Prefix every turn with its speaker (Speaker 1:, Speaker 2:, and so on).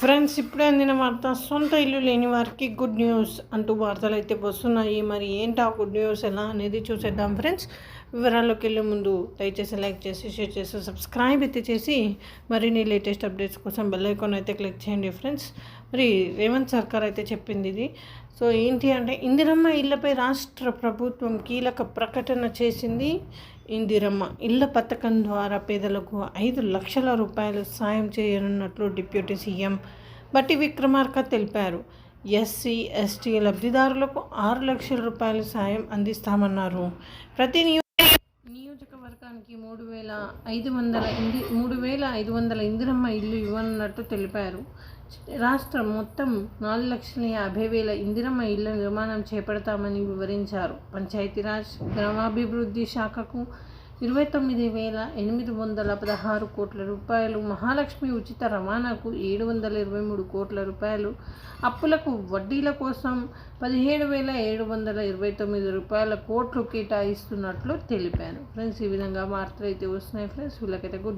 Speaker 1: Friends ఇప్పుడే అందిన వార్త సొంత ఇల్లు లేని వారికి గుడ్ న్యూస్ అంటూ వార్తలు అయితే వస్తున్నాయి. మరి ఏంటి ఆ గుడ్ న్యూస్? ఎలా అనేది చూసేద్దాం ఫ్రెండ్స్. వివరాల్లోకి వెళ్ళే ముందు దయచేసి లైక్ చేసి షేర్ చేసి సబ్స్క్రైబ్ అయితే చేసి మరిన్ని లేటెస్ట్ అప్డేట్స్ కోసం బెల్ ఐకాన్ అయితే క్లిక్ చేయండి ఫ్రెండ్స్. మరి రేవంత్ సర్కార్ అయితే చెప్పింది ఇది. సో ఏంటి అంటే ఇందిరమ్మ ఇళ్ళపై రాష్ట్ర ప్రభుత్వం కీలక ప్రకటన చేసింది. ఇందిరమ్మ ఇళ్ళ పథకం ద్వారా పేదలకు ఐదు లక్షల రూపాయలు సాయం చేయనున్నట్లు డిప్యూటీ సీఎం బట్టి విక్రమార్క తెలిపారు. ఎస్సీ ఎస్టీ లబ్ధిదారులకు ఆరు లక్షల రూపాయల సాయం అందిస్తామన్నారు. ప్రతి నియోజకవర్గానికి మూడు వేల ఐదు వందల ఇంది మూడు వేల ఐదు వందల ఇందిరమ్మ ఇల్లు ఇవ్వనున్నట్టు తెలిపారు. రాష్ట్రం మొత్తం నాలుగు లక్షల యాభై వేల ఇందిరమ్మ ఇళ్ళ నిర్మాణం చేపడతామని వివరించారు. పంచాయతీరాజ్ గ్రామాభివృద్ధి శాఖకు ఇరవై తొమ్మిది వేల ఎనిమిది వందల పదహారు కోట్ల రూపాయలు. మహాలక్ష్మి ఉచిత రవాణాకు ఏడు వందల ఇరవై మూడు కోట్ల రూపాయలు. అప్పులకు వడ్డీల కోసం పదిహేడు వేల ఏడు వందల ఇరవై తొమ్మిది రూపాయల కోట్లు కేటాయిస్తున్నట్లు తెలిపారు. ఫ్రెండ్స్ ఈ విధంగా వార్తలు అయితే వస్తున్నాయి. ఫ్రెండ్స్ వీళ్ళకైతే గుడ్